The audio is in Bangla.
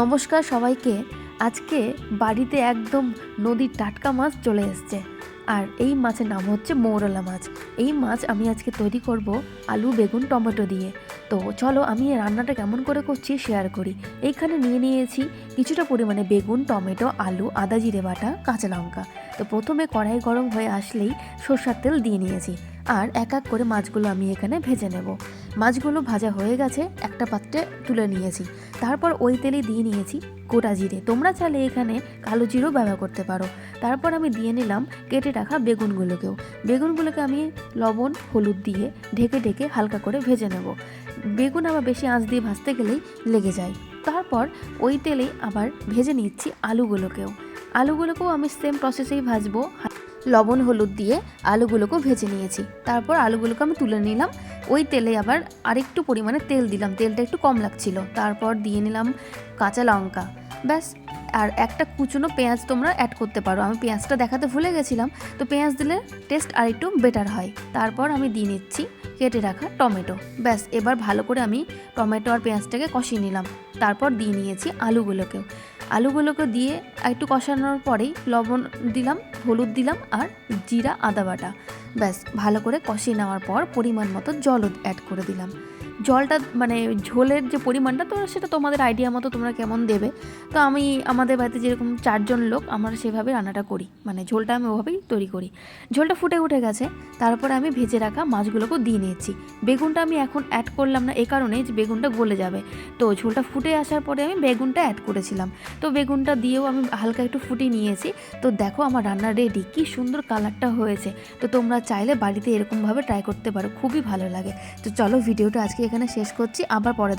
নমস্কার সবাইকে। আজকে বাড়িতে একদম নদীর টাটকা মাছ চলে এসছে। আর এই মাছের নাম হচ্ছে মৌরলা মাছ। এই মাছ আমি আজকে তৈরি করব আলু, বেগুন, টমেটো দিয়ে। তো চলো আমি রান্নাটা কেমন করে করছি শেয়ার করি। এইখানে নিয়ে নিয়েছি কিছুটা পরিমাণে বেগুন, টমেটো, আলু, আদা, জিরে বাটা, কাঁচা লঙ্কা। তো প্রথমে কড়াই গরম হয়ে আসলেই সর্ষার তেল দিয়ে নিয়েছি। আর এক এক করে মাছগুলো আমি এখানে ভেজে নেব। মাছগুলো ভাজা হয়ে গেছে, একটা পাত্রে তুলে নিয়েছি। তারপর ওই তেলে দিয়ে নিয়েছি গোটা জিরে। তোমরা চাইলে এখানে কালো জিরেও ব্যবহার করতে পারো। তারপর আমি দিয়ে নিলাম কেটে রাখা বেগুনগুলোকেও। বেগুনগুলোকে আমি লবণ, হলুদ দিয়ে ঢেকে ঢেকে হালকা করে ভেজে নেব। বেগুন আবার বেশি আঁচ দিয়ে ভাজতে গেলেই লেগে যায়। তারপর ওই তেলেই আবার ভেজে নিচ্ছি আলুগুলোকেও। আলুগুলোকেও আমি সেম প্রসেসেই ভাজবো। লবণ, হলুদ দিয়ে আলুগুলোকেও ভেজে নিয়েছি। তারপর আলুগুলোকে আমি তুলে নিলাম। ওই তেলে আবার আরেকটু পরিমাণে তেল দিলাম। তেলটা একটু কম লাগছিল। তারপর দিয়ে নিলাম কাঁচা লঙ্কা। ব্যাস, আর একটা কুচনো পেঁয়াজ তোমরা অ্যাড করতে পারো। আমি পেঁয়াজটা দেখাতে ভুলে গেছিলাম। তো পেঁয়াজ দিলে টেস্ট আর একটু বেটার হয়। তারপর আমি দিয়ে নিচ্ছি কেটে রাখা টমেটো। ব্যাস, এবার ভালো করে আমি টমেটো আর পেঁয়াজটাকে কষিয়ে নিলাম। তারপর দিয়ে নিয়েছি আলুগুলোকেও। আলুগুলোকে দিয়ে একটু কষানোর পরেই লবণ দিলাম। হলুদ দিলাম আর জিরা আদা বাটা। ব্যাস, ভালো করে কষিয়ে নেওয়ার পর পরিমাণ মতো জল অ্যাড করে দিলাম। জলটা মানে ঝোলের যে পরিমাণটা, তো সেটা তোমাদের আইডিয়া মতো তোমরা কেমন দেবে। তো আমি আমাদের বাড়িতে যেরকম চারজন লোক, আমরা সেভাবে রান্নাটা করি। মানে ঝোলটা আমি ওভাবেই তৈরি করি। ঝোলটা ফুটে উঠে গেছে, তারপরে আমি ভেজে রাখা মাছগুলোকেও দিয়ে নিয়েছি। বেগুনটা আমি এখন অ্যাড করলাম না, এ কারণে যে বেগুনটা গলে যাবে। তো ঝোলটা ফুটে আসার পরে আমি বেগুনটা অ্যাড করেছিলাম। তো বেগুনটা দিয়েও আমি হালকা একটু ফুটিয়ে নিয়েছি। তো দেখো আমার রান্না রেডি কি সুন্দর কালারটা হয়েছে। তো তোমরা চাইলে বাড়িতে এরকমভাবে ট্রাই করতে পারো, খুবই ভালো লাগে। তো চলো ভিডিওটা আজকে এখানে শেষ করছি আবার পরে